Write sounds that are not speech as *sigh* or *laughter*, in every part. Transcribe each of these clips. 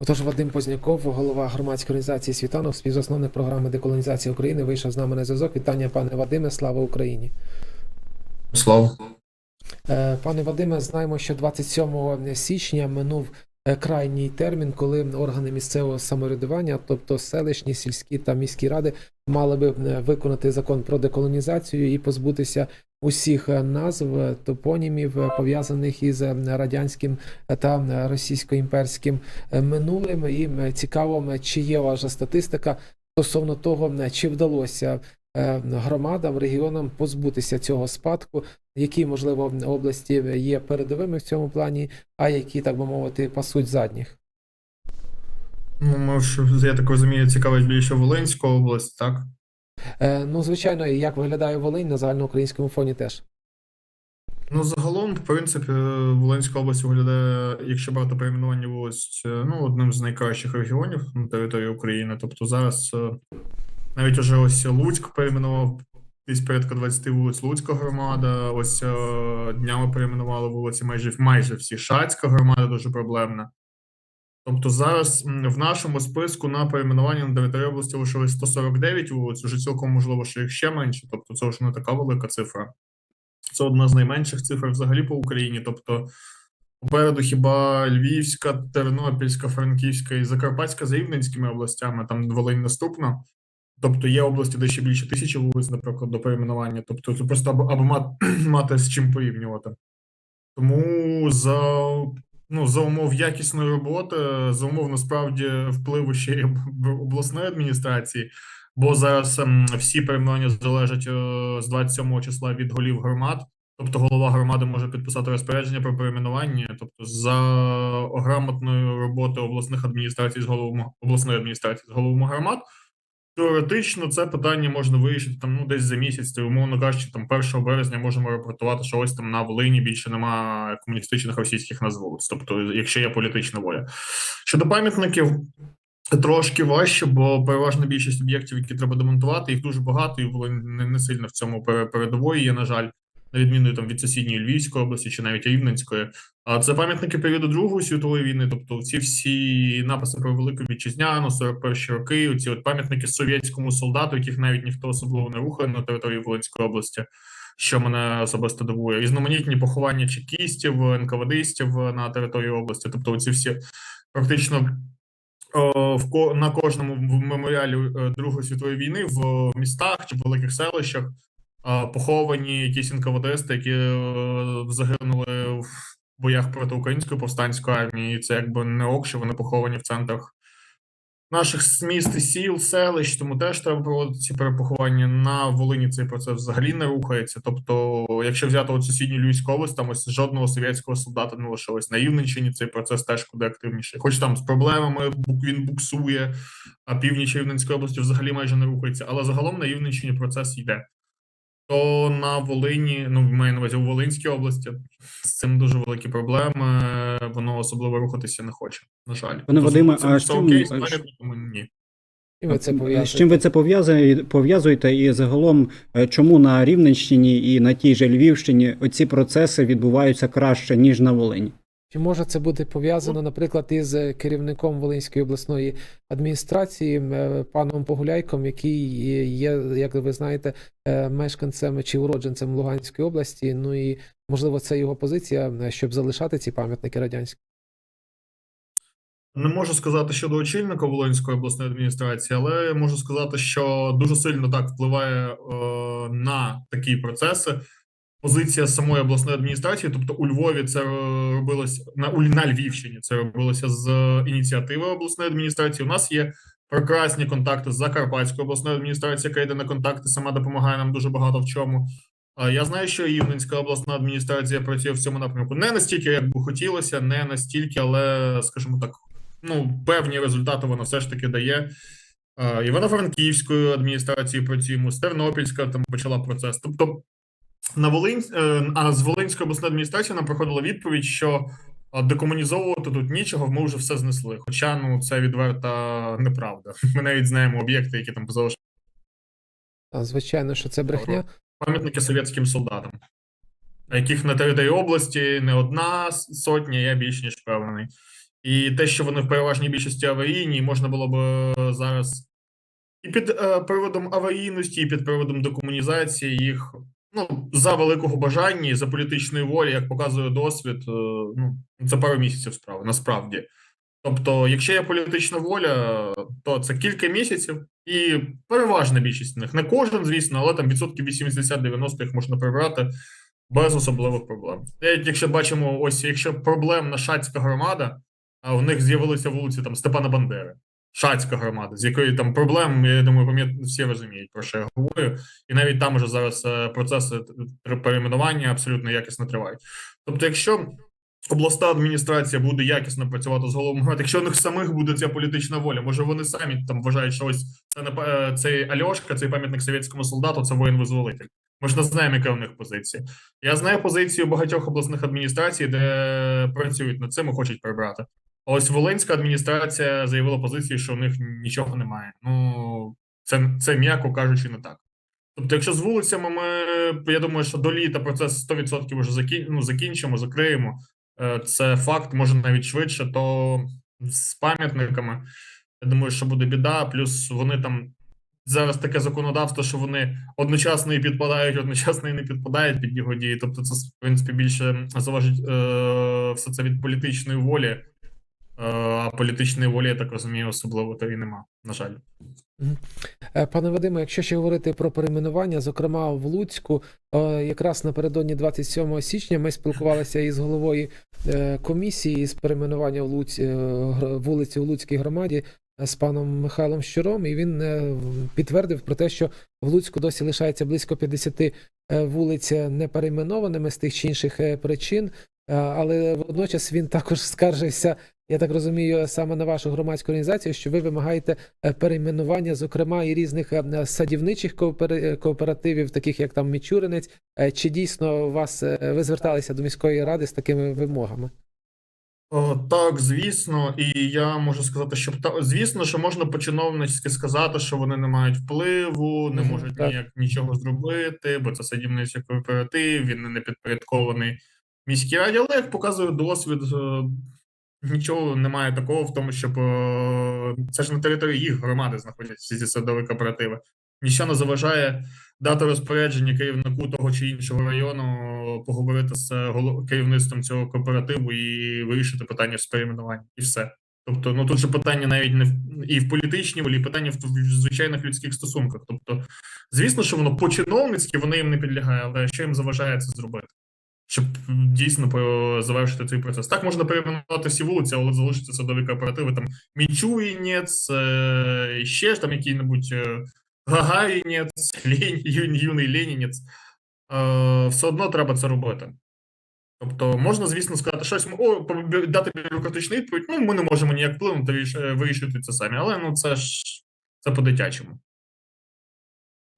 Отож, Вадим Позняков, голова громадської організації Світанок, співзасновник програми деколонізації України, вийшов з нами на зв'язок. Вітання, пане Вадиме, слава Україні. Слава. Е, Пане Вадиме, знаємо, що 27 січня минув крайній термін, коли органи місцевого самоврядування, тобто селищні, сільські та міські ради, мали би е, виконати закон про деколонізацію і позбутися усіх е, назв е, топонімів, е, пов'язаних із е, радянським е, та е, російсько-імперським е, минулим. І е, цікаво, е, чи є ваша статистика стосовно того, е, чи вдалося е, громадам, регіонам позбутися цього спадку, які, можливо, області є передовими в цьому плані, а які, так би мовити, пасуть задніх. Ну, я так розумію, цікавить більше Волинська область, так? Е, ну, звичайно, і як виглядає Волинь на загальноукраїнському фоні теж. Ну, загалом, в принципі, Волинська область виглядає, якщо брати перейменування вулиць, е, ну, одним з найкращих регіонів на території України. Тобто зараз е, навіть уже ось Луцьк перейменував десь порядка 20 вулиць Луцька громада. Ось е, днями перейменували вулиці майже майже всі. Шацька громада дуже проблемна. Тобто зараз в нашому списку на перейменування на території області лишилось 149 вулиць, уже цілком можливо, що їх ще менше, тобто це вже не така велика цифра. Це одна з найменших цифр взагалі по Україні. Тобто, попереду хіба Львівська, Тернопільська, Франківська і Закарпатська за Рівненськими областями, там Волинь наступна. Тобто є області, де ще більше тисячі вулиць, наприклад, до перейменування. Тобто, це просто аби, аби мати, мати з чим порівнювати. Тому за, ну, за умов якісної роботи, за умов насправді впливу ще й обласної адміністрації, бо зараз ем, всі перейменування залежать е, з 27 числа від голів громад. Тобто голова громади може підписати розпорядження про перейменування. Тобто, за грамотною роботою обласних адміністрацій з головами обласної адміністрації з головами громад. Теоретично це питання можна вирішити там ну десь за місяць. Ти, умовно кажучи, там 1 березня можемо репортувати, що ось там на Волині більше нема комуністичних російських назвулиць. Тобто, якщо є політична воля. Щодо пам'ятників, трошки важче, бо переважна більшість об'єктів, які треба демонтувати, їх дуже багато, і Волинь не, сильно в цьому пере- передової є, на жаль, на відміну там від сусідньої Львівської області чи навіть Рівненської. А це пам'ятники періоду Другої світової війни, тобто ці всі написи про велику вітчизняну, 41 роки, оці от пам'ятники совєтському солдату, яких навіть ніхто особливо не рухає на території Волинської області, що мене особисто дивує. Різноманітні поховання чекістів, НКВДистів на території області, тобто оці всі практично. о, В на кожному меморіалі е, Другої світової війни в містах чи в великих селищах поховані якісь НКВДсти, які е, загинули в боях проти української повстанської армії. І це якби не ок, що вони поховані в центрах наших міст і сіл, селищ, тому теж треба проводити ці перепоховання. На Волині цей процес взагалі не рухається. Тобто, якщо взяти от сусідню Львівську область, там ось жодного совєтського солдата не лишилось. На Рівненщині цей процес теж куди активніший. Хоч там з проблемами він буксує, а північ Рівненської області взагалі майже не рухається. Але загалом на Рівненщині процес йде. То на Волині, ну маю на увазі у Волинській області, з цим дуже великі проблеми. Воно особливо рухатися не хоче. На жаль, Пане Вадиме, а з чим- ні. І ви це З чим ви це пов'язує- пов'язуєте? І загалом, е, чому на Рівненщині і на тій же Львівщині оці процеси відбуваються краще, ніж на Волині? Чи може це бути пов'язано, наприклад, із е, керівником Волинської обласної адміністрації е, паном Погуляйком, який є, як ви знаєте, е, мешканцем чи уродженцем Луганської області? Ну і можливо, це його позиція, щоб залишати ці пам'ятники радянські. Не можу сказати щодо очільника Волинської обласної адміністрації, але можу сказати, що дуже сильно так впливає е, на такі процеси. Позиція самої обласної адміністрації, тобто у Львові це е, робилось на на Львівщині. Це робилося з ініціативи обласної адміністрації. У нас є прекрасні контакти з Закарпатською обласною адміністрацією, яка йде на контакти, сама допомагає нам дуже багато в чому. Я знаю, що Рівненська обласна адміністрація працює в цьому напрямку. Не настільки, як би хотілося, не настільки, але скажімо так, ну певні результати вона все ж таки дає. Е, Івано-Франківською адміністрацією працюємо, з Тернопільська там почала процес. Тобто на Волинь, е, а з Волинської обласної адміністрації нам приходила відповідь, що декомунізовувати тут нічого, ми вже все знесли. Хоча ну це відверта неправда. *laughs* Ми навіть знаємо об'єкти, які там позалишали Звичайно, що це брехня. пам'ятники совєтським солдатам. яких на території області не одна сотня, я більш ніж впевнений. І те, що вони в переважній більшості аварійні, можна було б е, зараз і під е, приводом аварійності, і під приводом декомунізації їх ну, за великого бажання, і за політичної волі, як показує досвід, е, ну, це пару місяців справи, насправді. Тобто, якщо є політична воля, то це кілька місяців, і переважна більшість них. Не кожен, звісно, але там відсотків 80-90 їх можна прибрати без особливих проблем. Навіть якщо бачимо, ось якщо проблемна шацька громада, а в них з'явилися вулиці там Степана Бандери, шацька громада, з якої там проблем, я думаю, пам'ят- всі розуміють, про що я говорю. І навіть там уже зараз е, процеси перейменування абсолютно якісно тривають. Тобто, якщо обласна адміністрація буде якісно працювати з головами громад, якщо у них самих буде ця політична воля, може вони самі там вважають, що ось це не е, цей Альошка, цей пам'ятник совєтському солдату, це воїн-визволитель. Ми ж не знаємо, яка у них позиція. Я знаю позицію багатьох обласних адміністрацій, де працюють над цим і хочуть прибрати. Ось Волинська адміністрація заявила позицію, що у них нічого немає. Ну це, це м'яко кажучи, не так. Тобто, якщо з вулицями ми, я думаю, що до літа процес 100% вже закін, ну, закінчимо, закриємо. Е, Це факт, може навіть швидше, то з пам'ятниками. Я думаю, що буде біда. Плюс вони там зараз таке законодавство, що вони одночасно і підпадають, одночасно і не підпадають під його дії. Тобто, це в принципі більше залежить е, все це від політичної волі. Е, А політичної волі, я так розумію, особливо то і нема. На жаль. Е, Пане Вадиме, якщо ще говорити про перейменування, зокрема в Луцьку, е, якраз напередодні 27 січня ми спілкувалися із головою комісії з перейменування в Луць, вулиці у Луцькій громаді з паном Михайлом Щуром, і він підтвердив про те, що в Луцьку досі лишається близько 50 е, вулиць неперейменованими з тих чи інших причин. Але водночас він також скаржився, я так розумію, саме на вашу громадську організацію, що ви вимагаєте е, перейменування, зокрема, і різних е, садівничих кооперативів, таких як там Мічуринець. Е, Чи дійсно вас е, ви зверталися до міської ради з такими вимогами? Так, звісно, і я можу сказати, що та, звісно, що можна по-чиновницьки сказати, що вони не мають впливу, не можуть так. ніяк нічого зробити, бо це садівницький кооператив, він не підпорядкований міській раді. Але як показує досвід, е, нічого немає такого в тому, щоб е, це ж на території їх громади знаходяться ці садові кооперативи. Нічого не заважає дати розпорядження керівнику того чи іншого району поговорити з голо- керівництвом цього кооперативу і вирішити питання з перейменування, і все. Тобто, ну тут же питання навіть не в і в політичній волі, питання в, в звичайних людських стосунках. Тобто, звісно, що воно по-чиновницьки воно їм не підлягає, але що їм заважає це зробити? Щоб дійсно завершити цей процес. Так можна перейменувати всі вулиці, але залишиться садові кооперативи, там Мічуїнець, е, ще ж там який-небудь е, Гагарінець, *laughs* юний Ленінець. Е, все одно треба це робити. Тобто можна, звісно, сказати щось, о, дати бюрократичну відповідь, ну, ми не можемо ніяк вплинути, вирішити це самі. Але ну це ж це по-дитячому.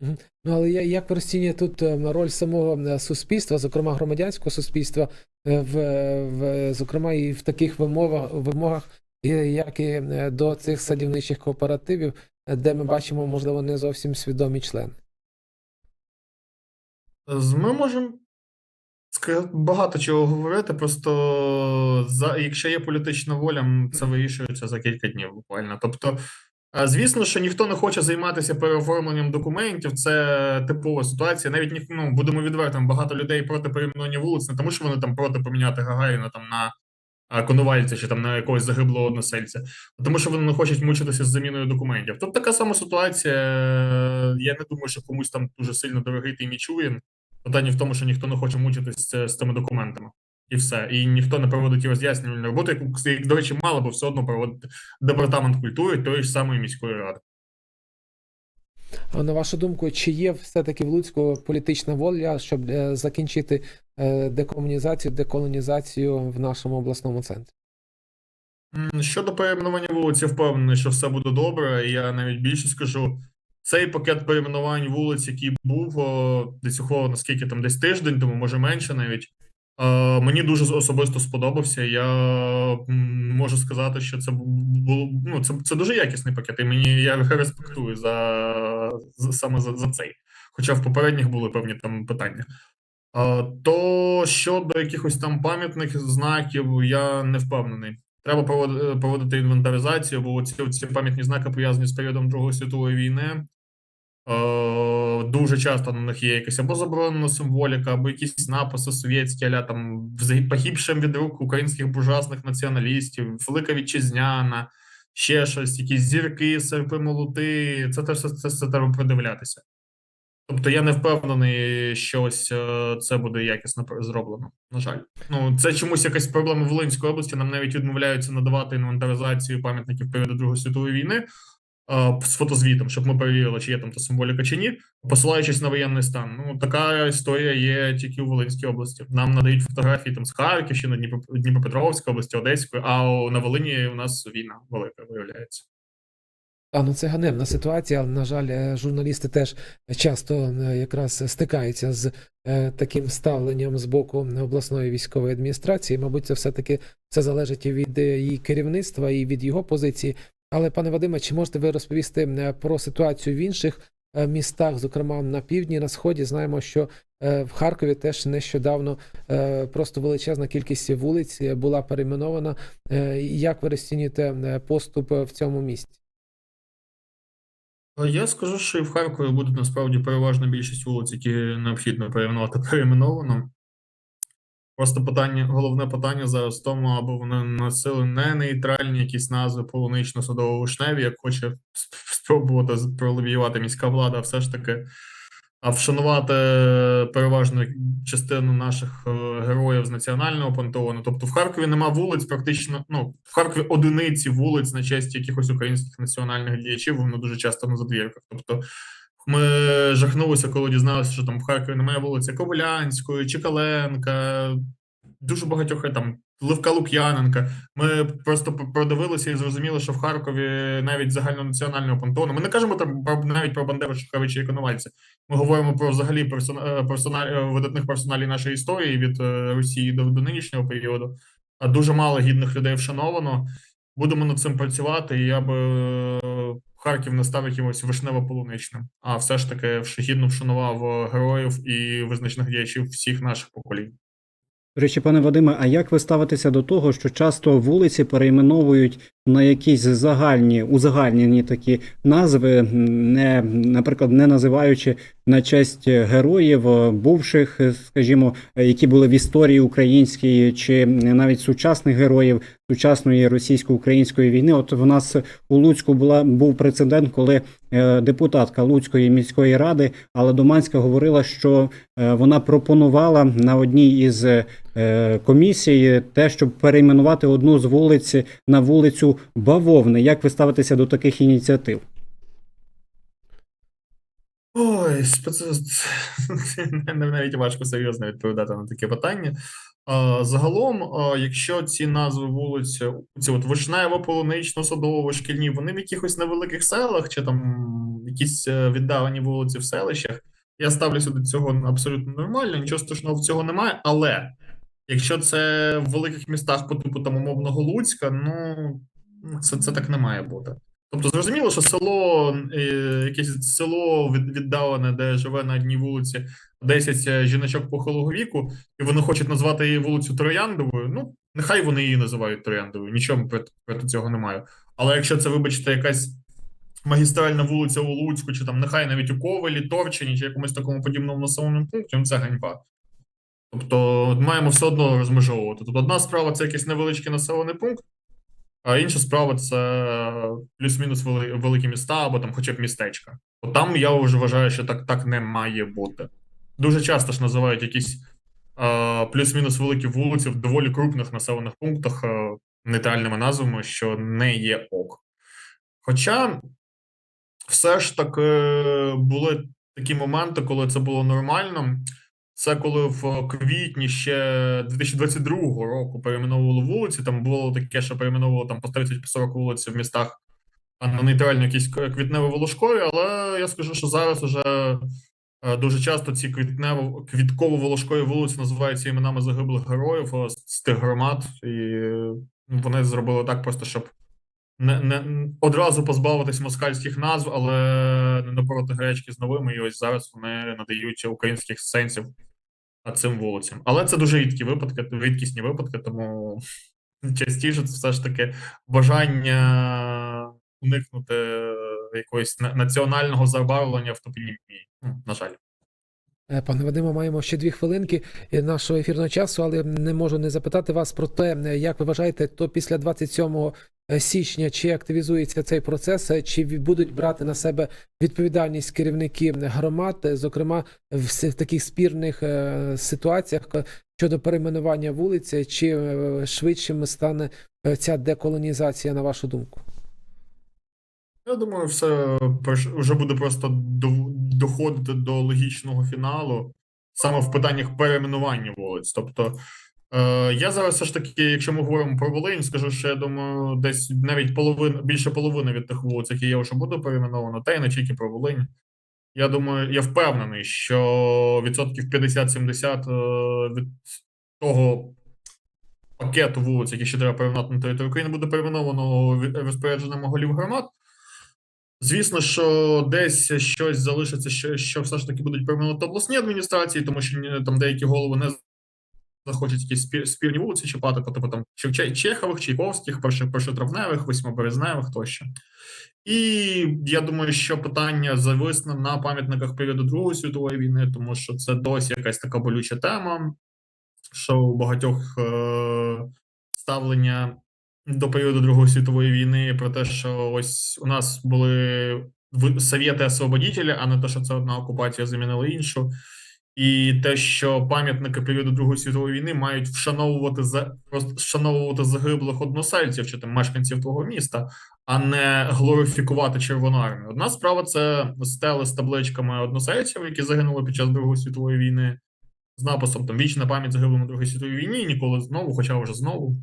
Ну але як ви розцінюєте тут е, роль самого е, суспільства, зокрема громадянського суспільства, е, в, в зокрема і в таких вимовах вимогах, як і до цих садівничих кооперативів, де ми бачимо, можливо, не зовсім свідомі члени. Ми можемо багато чого говорити, просто за, якщо є політична воля, це вирішується за кілька днів буквально. Тобто, звісно, що ніхто не хоче займатися переоформленням документів, це типова ситуація. Навіть ні, ну, будемо відвертими, багато людей проти перейменування вулиць, не тому що вони там проти поміняти Гагаріна там на а, Коновальця чи там на якогось загиблого односельця, а тому що вони не хочуть мучитися з заміною документів. Тут така сама ситуація. е, Я не думаю, що комусь там дуже сильно дорогий той Мічурін. Питання в тому, що ніхто не хоче мучитися з цими документами. І все. І ніхто не проводить роз'яснювальну роботу, яку, до речі, мало би все одно проводити департамент культури тої ж самої міської ради. А на вашу думку, чи є все-таки в Луцьку політична воля, щоб е, закінчити е, декомунізацію, деколонізацію в нашому обласному центрі? Щодо перейменування вулиць, я впевнений, що все буде добре. Я навіть більше скажу. Цей пакет перейменувань вулиць, який був десь ухвалено наскільки там десь тиждень, тому може менше навіть. Е, мені дуже особисто сподобався. Я можу сказати, що це було ну, це, це дуже якісний пакет, і мені я респектую за, за саме за, за цей. Хоча в попередніх були певні там питання. А, То щодо якихось там пам'ятних знаків, я не впевнений. Треба провод- проводити інвентаризацію, бо ці, ці пам'ятні знаки пов'язані з періодом Другої світової війни. Е, Дуже часто на них є якась або заборонена символіка, або якісь написи совєтські, аля там «Взаг- погибшим від рук українських буржуазних націоналістів, Велика Вітчизняна, ще щось, якісь зірки, серпи, молоти. Це теж все це, це треба придивлятися. Тобто я не впевнений, що ось е, це буде якісно зроблено. На жаль, ну це чомусь якась проблема Волинської області. Нам навіть відмовляються надавати інвентаризацію пам'ятників періоду Другої світової війни з фотозвітом, щоб ми перевірили, чи є там та символіка чи ні, посилаючись на воєнний стан. Ну така історія є тільки у Волинській області. Нам надають фотографії там з Харківщини, Дніпро- Дніпропетровської області, Одеської, а на Волині у нас війна велика виявляється. А ну це ганебна ситуація, на жаль, е, журналісти теж часто е, якраз стикаються з е, таким ставленням з боку обласної військової адміністрації. Мабуть, це все залежить і від е, її керівництва і від його позиції. Але, пане Вадиме, чи можете ви розповісти е, про ситуацію в інших е, містах, зокрема на півдні, на сході? Знаємо, що е, в Харкові теж нещодавно просто величезна кількість вулиць була перейменована. Як ви розцінюєте поступ в цьому місті? Я скажу, що і в Харкові буде насправді переважна більшість вулиць, які необхідно перейменувати, перейменовано. Просто питання, головне питання зараз в тому, аби вони носили не нейтральні якісь назви полунично-садово-вишневі, як хоче спробувати пролобіювати міська влада, все ж таки, а вшанувати переважну частину наших е, героїв з національного пантеону. Тобто в Харкові нема вулиць, практично, ну, в Харкові одиниці вулиць на честь якихось українських національних діячів, воно дуже часто на задвірках. Тобто ми жахнулися, коли дізналися, що там в Харкові немає вулиці Ковалянської, Чекаленка, дуже багатьох е, там Левка Лук'яненка. Ми просто продивилися і зрозуміли, що в Харкові навіть загальнонаціонального пантеону. Ми не кажемо там про навіть про Бандеру, Шухевича і Коновальця. Ми говоримо про взагалі персона, персональ, видатних персоналів нашої історії від е, Росії до, до нинішнього періоду. А дуже мало гідних людей вшановано. Будемо над цим працювати, і я би е, Харків не став якимось вишнево-полуничним, а все ж таки вшагідно вшанував е, героїв і визначних діячів всіх наших поколінь. Речі, пане Вадиме, а як ви ставитеся до того, що часто вулиці перейменовують на якісь загальні, узагальнені такі назви, не, наприклад, не називаючи на честь героїв, е, бувших, е, скажімо, е, які були в історії українській, чи навіть сучасних героїв сучасної російсько-української війни? От в нас у Луцьку була був прецедент, коли е, депутатка Луцької міської ради Алла Доманська говорила, що е, вона пропонувала на одній із е, комісій те, щоб перейменувати одну з вулиць на вулицю Бавовни. Як ви ставитеся до таких ініціатив? Ой, навіть важко серйозно відповідати на таке питання. Загалом, якщо ці назви вулиць, ці от Вишнево, Полунично, Садово, Шкільні, вони в якихось невеликих селах чи там якісь е, віддалені вулиці в селищах, я ставлюся до цього абсолютно нормально, нічого страшного в цього немає. Але якщо це в великих містах по типу там умовного Луцька, ну це, це так не має бути. Тобто зрозуміло, що село, е, якесь село віддалене, де живе на одній вулиці 10 жіночок похилого віку, і вони хочуть назвати її вулицю Трояндовою. Ну, нехай вони її називають Трояндовою, нічого проти, проти цього немає. Але якщо це, вибачте, якась магістральна вулиця у Луцьку, чи там нехай навіть у Ковелі, Торчині, чи якомусь такому подібному населеному пункті, ну це ганьба. Тобто маємо все одно розмежовувати. Тобто одна справа це якийсь невеличкий населений пункт, а інша справа це плюс-мінус великі міста або там хоча б містечка. От там я вже вважаю, що так, так не має бути. Дуже часто ж називають якісь е, плюс-мінус великі вулиці в доволі крупних населених пунктах е, нейтральними назвами, що не є ок. Хоча все ж таки були такі моменти, коли це було нормально. Це коли в квітні ще 2022 року перейменовували вулиці. Там було таке, що перейменовували там по 30-40 вулиць в містах на нейтральні якісь квітнево-волошкові, але я скажу, що зараз уже е, дуже часто ці квітнево квітково-волошкові вулиці називаються іменами загиблих героїв е, з тих громад, і вони зробили так просто, щоб не, не одразу позбавитись москальських назв, але не напроти гречки з новими. І ось зараз вони надають українських сенсів цим вулицям. Але це дуже рідкі випадки, рідкісні випадки, тому частіше це все ж таки бажання уникнути якогось національного забарвлення в топонімії. Ну, на жаль. Е, Пане Вадиме, маємо ще дві хвилинки е, нашого ефірного часу, але не можу не запитати вас про те, е, як ви вважаєте, то після 27 січня чи активізується цей процес, е, чи будуть брати на себе відповідальність керівники громад, е, зокрема в таких спірних е, ситуаціях е, щодо перейменування вулиці, чи е, швидшим стане е, ця деколонізація, на вашу думку? Я думаю, все вже буде просто доходити до логічного фіналу саме в питаннях перейменування вулиць. Тобто, е, я зараз все ж таки, якщо ми говоримо про Волинь, скажу, що я думаю, десь навіть половина, більше половини від тих вулиць, які я вже буду перейменовано, та й не тільки про Волинь. Я думаю, я впевнений, що відсотків 50-70 е, від того пакету вулиць, які ще треба перейменувати на території України, буде перейменовано від- голів громад. Звісно, що десь щось залишиться, що, що все ж таки будуть перейменувати обласні адміністрації, тому що там деякі голови не захочуть якісь спір, спірні вулиці чіпати, по типу там Чехових, Чайковських, першотравневих, восьмиберезневих тощо. І я думаю, що питання зависне на пам'ятниках періоду Другої світової війни, тому що це досі якась така болюча тема, що у багатьох е- ставлення до періоду Другої світової війни про те, що ось у нас були совєти освободітелі, а не те, що це одна окупація замінила іншу. І те, що пам'ятники періоду Другої світової війни мають вшановувати за просто вшановувати загиблих односельців чи там мешканців твого міста, а не глорифікувати Червону армію. Одна справа це стели з табличками односельців, які загинули під час Другої світової війни, з написом там вічна пам'ять загиблим у Другій світовій війні, ніколи знову, хоча вже знову.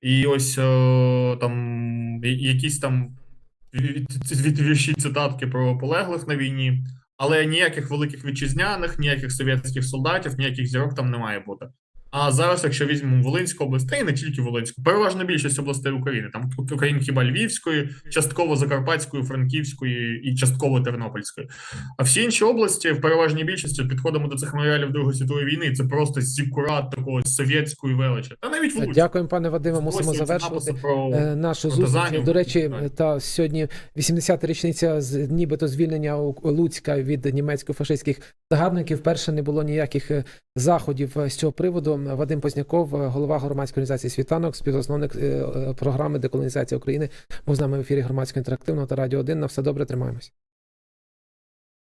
І ось е, там якісь там від, від вірші цитатки про полеглих на війні, але ніяких великих вітчизняних, ніяких совєтських солдатів, ніяких зірок там не має бути. А зараз, якщо візьмемо Волинську область, та й не тільки Волинську, переважна більшість областей України, там окрім хіба Львівської, частково Закарпатської, Франківської і частково Тернопільської. А всі інші області в переважній більшості підходимо до цих меморіалів Другої світової війни. Це просто зікурат такого совєтської величі. Та навіть Е, вулиці. Дякуємо, пане Вадиме. Мусимо завершувати. про нашу зустріч. До речі, та сьогодні 80-та річниця з нібито звільнення Луцька від німецько-фашистських загарбників. Перше не було ніяких е, заходів е, з цього приводу. Вадим Позняков, е, голова громадської організації Світанок, співзасновник е, е, програми деколонізація України. Був з нами в ефірі громадського інтерактивного та радіо 1. На все добре, тримаємось.